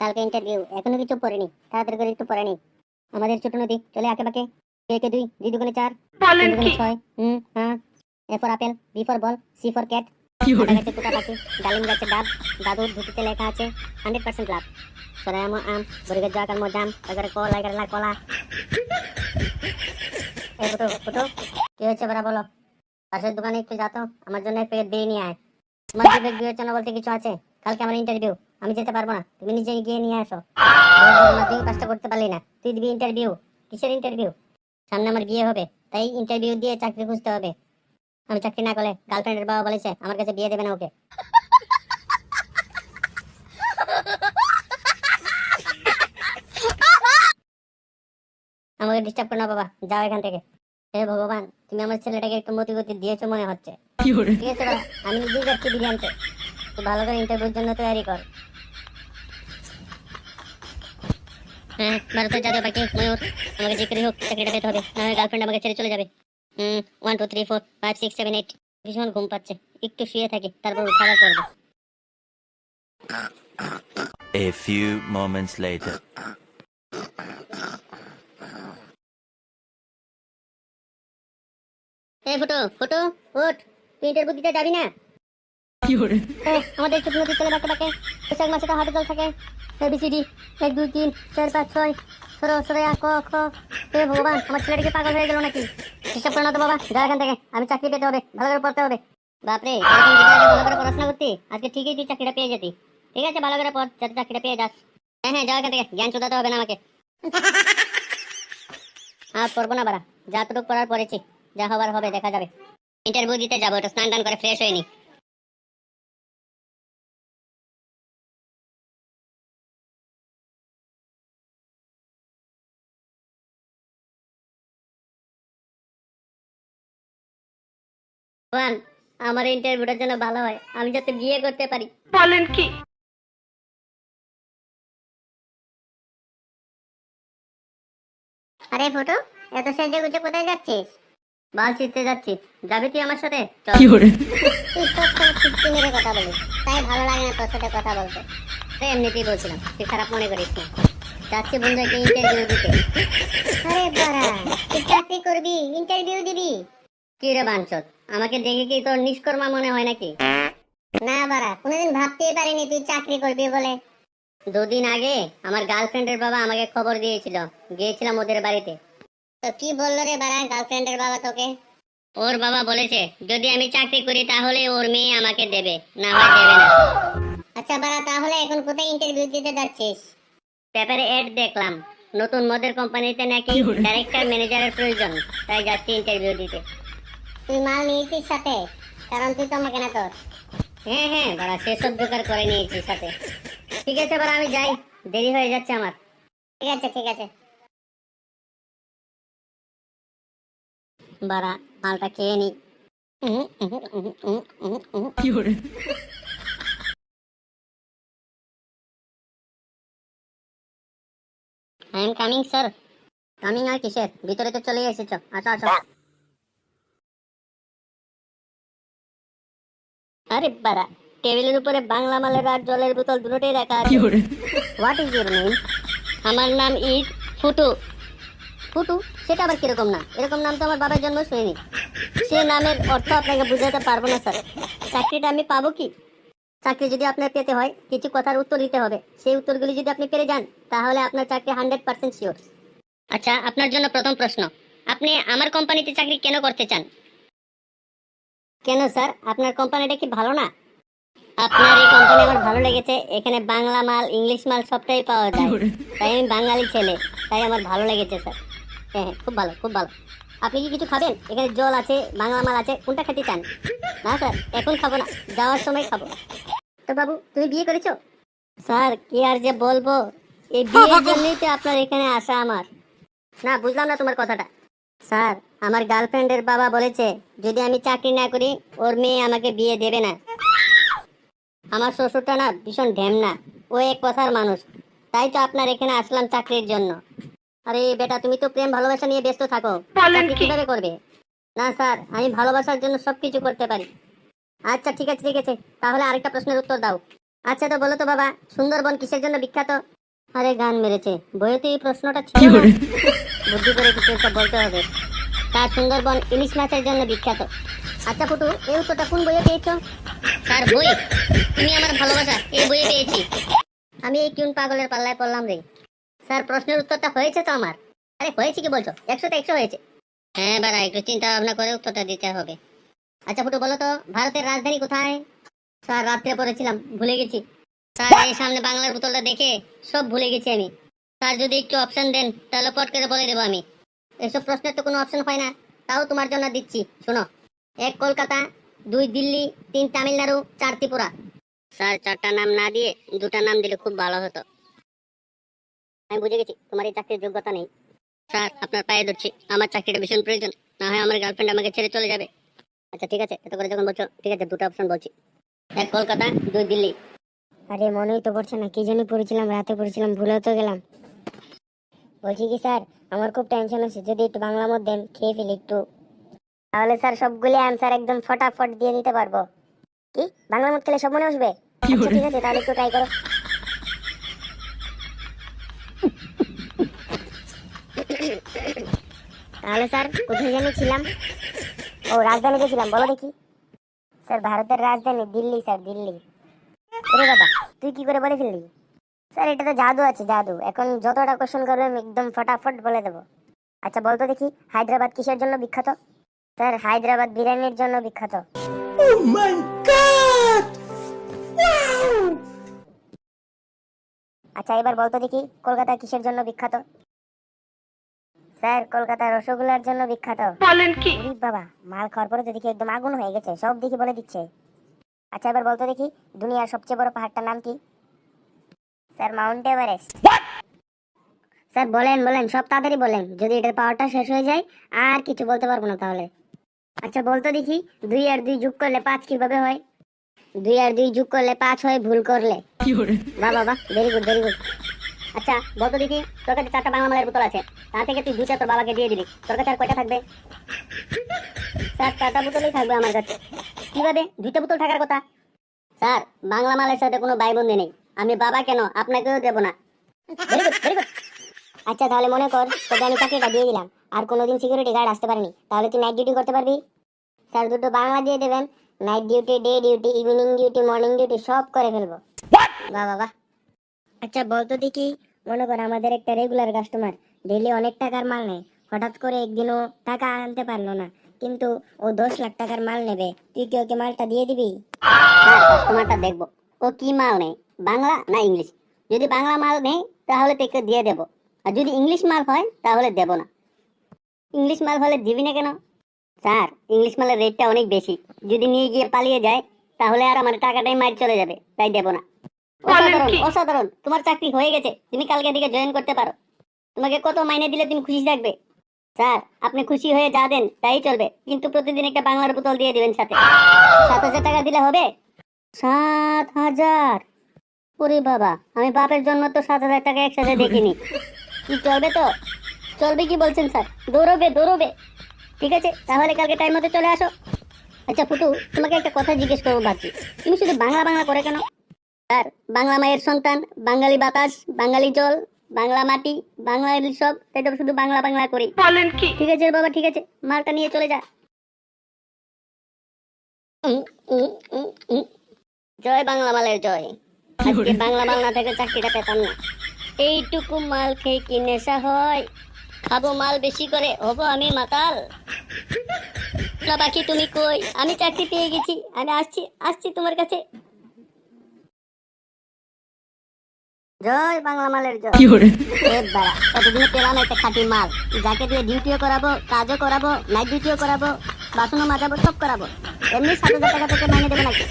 কালকে ইন্টারভিউ এখনও কিছু পড়েনি তাড়াতাড়ি করে একটু পড়ে নি। আমাদের ছোট নদী চলে আঁকে বাঁকে কে কে দুই দুই দুগুণে চার দুগুণে ছয় হুম হ্যাঁ। A for apple B for ball C for cat গাছে কুটা পাখি ডালিম গাছে ডাব দাদুর ধুতিতে লেখা আছে হান্ড্রেড পার্সেন্ট লাভ আম এগারে কলা এগারে লা কলা। এই ফুটো ফুটো কি হয়েছে বেড়া বলো? পাশের দোকানে একটু যাতো আমার জন্য একটু দিয়ে নিয়ে আয়। তোমার বিবেচনা বলতে কিছু আছে? কালকে আমার ইন্টারভিউ আমি যেতে পারব না। তুমি নিজে গিয়ে নিয়ে আসো। তুমি কাজটা করতে পারলি না। তুই দিবি ইন্টারভিউ কিসের ইন্টারভিউ সামনে আমার বিয়ে হবে তাই ইন্টারভিউ দিয়ে চাকরি খুঁজতে হবে। আমি চাকরি না করলে গার্লফ্রেন্ডের বাবা বলেছে আমার কাছে বিয়ে দেবে না ওকে। আমাকে ডিস্টার্ব করো না বাবা। যাও এখান থেকে। হে ভগবান তুমি আমার ছেলেটাকে একটু মতি গতি দিয়েছ মনে হচ্ছে। ঠিক আছে আমি নিজেই যাচ্ছি বিরিয়ানি আনতে তুই ভালো করে ইন্টারভিউর জন্য তৈরি কর হ্যাঁ ভারতের জাতীয় পাখি ময়ূর। আমাকে যে করে হোক চাকরিটা পেতে হবে না গার্লফ্রেন্ড আমাকে ছেড়ে চলে যাবে। One two three four five six seven eight ভীষণ ঘুম পাচ্ছে। একটু শুয়ে থাকি তারপর খাবার করব। A few moments later. এই ফুটো ফুটো উঠ তুই দিতে যাবি না? আমাদের ছোট নদী চলে বাঁকে বাঁকে বৈশাখ মাসে তো হাটে জল থাকে। এক দুই, তিন, চার, পাঁচ, ছয় সরো খ হে ভগবান, আমার ছেলেটাকে পাগল হয়ে গেল নাকি? হিসাব করে না তো বাবা যা এখান থেকে, আমি চাকরি পেতে হবে, ভালো করে পড়তে হবে। বাপরে ভালো করে পড়াশোনা আজকে ঠিকই তুই চাকরিটা পেয়ে যেতি। ঠিক আছে, ভালো করে পড়, যাতে চাকরিটা পেয়ে যাস। হ্যাঁ হ্যাঁ এখান থেকে, জ্ঞান চোদাতে হবে না আমাকে। আর পড়ব না বাড়া যতটুকু পড়ার পড়েছি, যা হবার হবে, দেখা যাবে। ইন্টারভিউ দিতে যাব স্নান টান করে ফ্রেশ হয়ে ভগবান আমার ইন্টারভিউটার জন্য ভালো হয়। আমি যাতে বিয়ে করতে পারি। বলেন কি? আরে ফটো এত সেজে গুজে কোথায় যাচ্ছিস? বাল ছিটতে যাচ্ছি। যাবি তুই আমার সাথে? চল। তুই সবসময় খিস্তি মেরে কথা বলিস। তাই ভালো লাগে না তোর সাথে কথা বলতে। তো এমনিতেই বলছিলাম তুই খারাপ মনে করিস না। যাচ্ছি বন্ধু একটা ইন্টারভিউ দিতে। আরে বাড়া তুই চাকরি করবি ইন্টারভিউ দিবি। কি রে বাঞ্চত? আমাকে দেখে কি তোর নিষ্কর্মা মনে হয় নাকি? না বাড়া কোনোদিন ভাবতেই পারিনি তুই চাকরি করবি বলে। দুদিন আগে আমার গার্লফ্রেন্ডের বাবা আমাকে খবর দিয়েছিল গিয়েছিলাম ওদের বাড়িতে। তো কি বলল রে বাড়া গার্লফ্রেন্ডের বাবা তোকে? ওর বাবা বলেছে যদি আমি চাকরি করি তাহলে ওর মেয়ে আমাকে দেবে না হয় দেবে না। আচ্ছা বাড়া তাহলে এখন কোথায় ইন্টারভিউ দিতে যাচ্ছিস? পেপারে এড দেখলাম নতুন মদের কোম্পানিতে নাকি ডাইরেক্টর ম্যানেজারের প্রয়োজন তাই যাচ্ছি ইন্টারভিউ দিতে। তুই মাল নিয়েছিস সাথে? কারণ তুই তো আমাকে না তোর। হ্যাঁ হ্যাঁ বাড়া সেসব জোগাড় করে নিয়েছি সাথে। ঠিক আছে বাড়া আমি যাই। দেরি হয়ে যাচ্ছে আমার। ঠিক আছে ঠিক আছে। বাড়া মালটা খেয়ে নি। I am coming sir coming আর কিসের? ভিতরে তো চলে এসেছ। আচ্ছা আসো। আরে বাড়া টেবিলের উপরে বাংলা মালের আর জলের বোতল দুটোই রাখা আছে। হোয়াট ইজ ইউর নেম আমার নাম ইজ ফুটু। ফুটু? সেটা আবার কীরকম নাম? এরকম নাম তো আমার বাবার জন্য শুনিনি। সে নামের অর্থ আপনাকে বুঝাতে পারব না স্যার। চাকরিটা আমি পাবো কি? চাকরি যদি আপনার পেতে হয় কিছু কথার উত্তর দিতে হবে। সেই উত্তরগুলি যদি আপনি পেরে যান তাহলে আপনার চাকরি হান্ড্রেড পার্সেন্ট শিওর আচ্ছা আপনার জন্য প্রথম প্রশ্ন। আপনি আমার কোম্পানিতে চাকরি কেন করতে চান? কেন স্যার? আপনার কোম্পানিটা কি ভালো না? আপনার এই কোম্পানি আমার ভালো লেগেছে। এখানে বাংলা মাল ইংলিশ মাল সবটাই পাওয়া যায়। তাই আমি বাঙালি ছেলে তাই আমার ভালো লেগেছে স্যার। হ্যাঁ হ্যাঁ খুব ভালো খুব ভালো। আপনি কি কিছু খাবেন? এখানে জল আছে বাংলা মাল আছে কোনটা খেতে চান? না স্যার এখন খাব না যাওয়ার সময় খাব। তো বাবু তুমি বিয়ে করেছ? স্যার কি আর যে বলব? এই বিয়ের জন্যই তো আপনার এখানে আসা আমার। না বুঝলাম না তোমার কথাটা। স্যার আমার গার্লফ্রেন্ডের বাবা বলেছে যদি আমি চাকরি না করি ওর মেয়ে আমাকে বিয়ে দেবে না। আমার শ্বশুরটা না ভীষণ ঢেমনা ও এক কথার মানুষ। তাই তো আপনার এখানে আসলাম চাকরির জন্য। আরে বেটা তুমি তো প্রেম ভালোবাসা নিয়ে ব্যস্ত থাকো। চাকরি কীভাবে করবে? না স্যার আমি ভালোবাসার জন্য সবকিছু করতে পারি। আচ্ছা ঠিক আছে ঠিক আছে। তাহলে আরেকটা প্রশ্নের উত্তর দাও। আচ্ছা তো বলো তো বাবা সুন্দরবন কিসের জন্য বিখ্যাত? আরে গান মেরেছে। বইয়েতে এই প্রশ্নটা ছিল। বুদ্ধি করে কিছু একটা বলতে হবে। তার সুন্দরবন ইলিশ মাছের জন্য বিখ্যাত। আচ্ছা ফুটু এই উত্তরটা কোন বইয়ে পেয়েছ? স্যার বই? তুমি আমার ভালোবাসা এই বইয়ে পেয়েছি। আমি এই কিউন পাগলের পাল্লায় পড়লাম রে। স্যার প্রশ্নের উত্তরটা হয়েছে তো আমার? আরে হয়েছে কি বলছো? একশোতে একশো হয়েছে। হ্যাঁ বারা একটু চিন্তা ভাবনা করে উত্তরটা দিতে হবে। আচ্ছা ফুটু বলো তো ভারতের রাজধানী কোথায়? স্যার রাত্রে পড়েছিলাম ভুলে গেছি। স্যার, এই সামনে বাংলার বোতলটা দেখে সব ভুলে গেছি আমি। স্যার, যদি একটু অপশন দেন, তাহলে পট করে বলে দেবো আমি। এসব প্রশ্নের তো কোনো অপশন হয় না। তাও তোমার জন্য দিচ্ছি। শোনো, এক কলকাতা, দুই দিল্লি, তিন তামিলনাড়ু, চার ত্রিপুরা। স্যার, চারটা নাম না দিয়ে দুটা নাম দিলে খুব ভালো হতো। আমি বুঝে গেছি, তোমার এই চাকরির যোগ্যতা নেই। স্যার, আপনার পায়ে ধরছি। আমার চাকরিটা ভীষণ প্রয়োজন। না হয় আমার গার্লফ্রেন্ড আমাকে ছেড়ে চলে যাবে। আচ্ছা ঠিক আছে, এত করে যখন বলছো, ঠিক আছে, দুটো অপশন বলছি। এক কলকাতা, দুই দিল্লি। আরে মনেই তো পড়ছে না কি জানি পড়েছিলাম রাতে পড়েছিলাম ভুলেও তো গেলাম। বলছি কি স্যার আমার খুব টেনশন হচ্ছে যদি একটু বাংলা মধ্যে দেন খেয়ে ফেলি একটু। তাহলে স্যার সবগুলি অ্যান্সার একদম ফটাফট দিয়ে দিতে পারব। কি? বাংলা মত খেলে সব মনে আসবে আচ্ছা ঠিক আছে তাহলে একটু ট্রাই করো। তাহলে স্যার কোথায় জানি ছিলাম? ও রাজধানীতে ছিলাম বলো দেখি। স্যার ভারতের রাজধানী দিল্লি স্যার দিল্লি। ওরে বাবা তুই কি করে বলে ফেললি? স্যার এটা তো জাদু আছে জাদু। এখন যতটা কোশ্চেন করবে আমি একদম ফটাফট বলে দেবো। আচ্ছা বলতো দেখি হায়দ্রাবাদ কিসের জন্য বিখ্যাত? স্যার হায়দ্রাবাদ বিরিয়ানির জন্য বিখ্যাত। আচ্ছা এবার বলতো দেখি কলকাতা কিসের জন্য বিখ্যাত? স্যার কলকাতা রসগোল্লার জন্য বিখ্যাত। বলেন কি? বাবা মাল খাওয়ার পরে তো দেখি একদম আগুন হয়ে গেছে সব দেখি বলে দিচ্ছে। আচ্ছা এবার বলতো দেখি দুনিয়ার সবচেয়ে বড় পাহাড়টার নাম কি? Sir Mount Everest. স্যার বলেন বলেন সব তাড়াতাড়ি বলেন। যদি এটার পাওয়ারটা শেষ হয়ে যায় আর কিছু বলতে পারব না তাহলে। আচ্ছা বলতো দেখি দুই আর দুই যোগ করলে পাঁচ কীভাবে হয়? দুই আর দুই যোগ করলে পাঁচ হয় ভুল করলে। বাহ বাবা ভেরি গুড ভেরি গুড আচ্ছা বলতো দেখি তোর কাছে চারটা বাংলা মালের বোতল আছে। তা থেকে তুই দুটা তোর বাবাকে দিয়ে দিলি তোর কাছে আর কয়টা থাকবে? স্যার চারটা বোতলই থাকবে আমার কাছে। কীভাবে? দুইটা বোতল থাকার কথা। স্যার বাংলা মালের সাথে কোনো ভাই বন্ধু নেই। আমি বাবা কেন? আপনাকেও দেবো না। আচ্ছা তাহলে মনে কর তোকে আমি চাকরিটা দিয়ে দিলাম। আর কোনোদিন সিকিউরিটি গার্ড আসতে পারেনি। তাহলে তুই নাইট ডিউটি করতে পারবি? স্যার দুটো বাংলা দিয়ে দেবেন। Night duty day duty evening duty morning duty সব করে ফেলব। বাহ বাবা আচ্ছা বলতো দেখি। মনে কর আমাদের একটা রেগুলার কাস্টমার ডেলি অনেক টাকার মাল নেয়। হঠাৎ করে একদিনও টাকা আনতে পারল না। কিন্তু ও দশ লাখ টাকার মাল নেবে। তুই কি ওকে মালটা দিয়ে দিবি? স্যার কাস্টমারটা দেখব। ও কি মাল নেই বাংলা না ইংলিশ? যদি বাংলা মাল নেই তাহলে তোকে দিয়ে দেবো। আর যদি ইংলিশ মাল হয় তাহলে দেবো না। ইংলিশ মাল হলে দিবি না কেন? স্যার ইংলিশ মালের রেটটা অনেক বেশি। যদি নিয়ে গিয়ে পালিয়ে যায় তাহলে আর আমার টাকাটাই মার চলে যাবে। তাই দেবো না। অসাধারণ অসাধারণ। তোমার চাকরি হয়ে গেছে। তুমি কালকে দিকে জয়েন করতে পারো। তোমাকে কত মাইনে দিলে তুমি খুশি থাকবে? স্যার, আপনি খুশি হয়ে যা দেন, তাই চলবে। কিন্তু প্রতিদিন একটা বাংলার বোতল দিয়ে দিবেন সাথে। সাত হাজার টাকা দিলে হবে? সাত হাজার? ওরে বাবা, আমি বাপের জন্য তো সাত হাজার টাকা একসাথে দেখিনি। কি চলবে তো? চলবে কি বলছেন স্যার? দৌড়বে দৌড়বে। ঠিক আছে, তাহলে কালকে টাইম মতো চলে আসো। আচ্ছা ফুটু, তোমাকে একটা কথা জিজ্ঞেস করব ভাবছি। তুমি শুধু বাংলা বাংলা করে কেন? স্যার, বাংলা মায়ের সন্তান, বাঙালি বাতাস, বাঙালি জল বাংলা মাটি বাংলা সব তাই তো শুধু বাংলা বাংলা করি। বলেন কি? ঠিক আছে বাবা ঠিক আছে মালটা নিয়ে চলে যা। জয় বাংলা মালের জয়। আজকে বাংলা মাল না থেকে চাকরিটা পেতাম না। এইটুকু মাল খেয়ে কি নেশা হয়? খাব মাল বেশি করে হব আমি মাতাল। বাকি তুমি কই? আমি চাকরি পেয়ে গেছি আমি আসছি আসছি তোমার কাছে। জয় বাংলা মালের জয়। এতদিনে পেলাম একটা খাঁটি মাল? যাকে দিয়ে ডিউটিও করাবো কাজও করাবো নাইট ডিউটিও করাবো বাসনও মাজাবো সব করাবো। এমনি সাত হাজার টাকা তোকে মাইনে দেবে নাকি?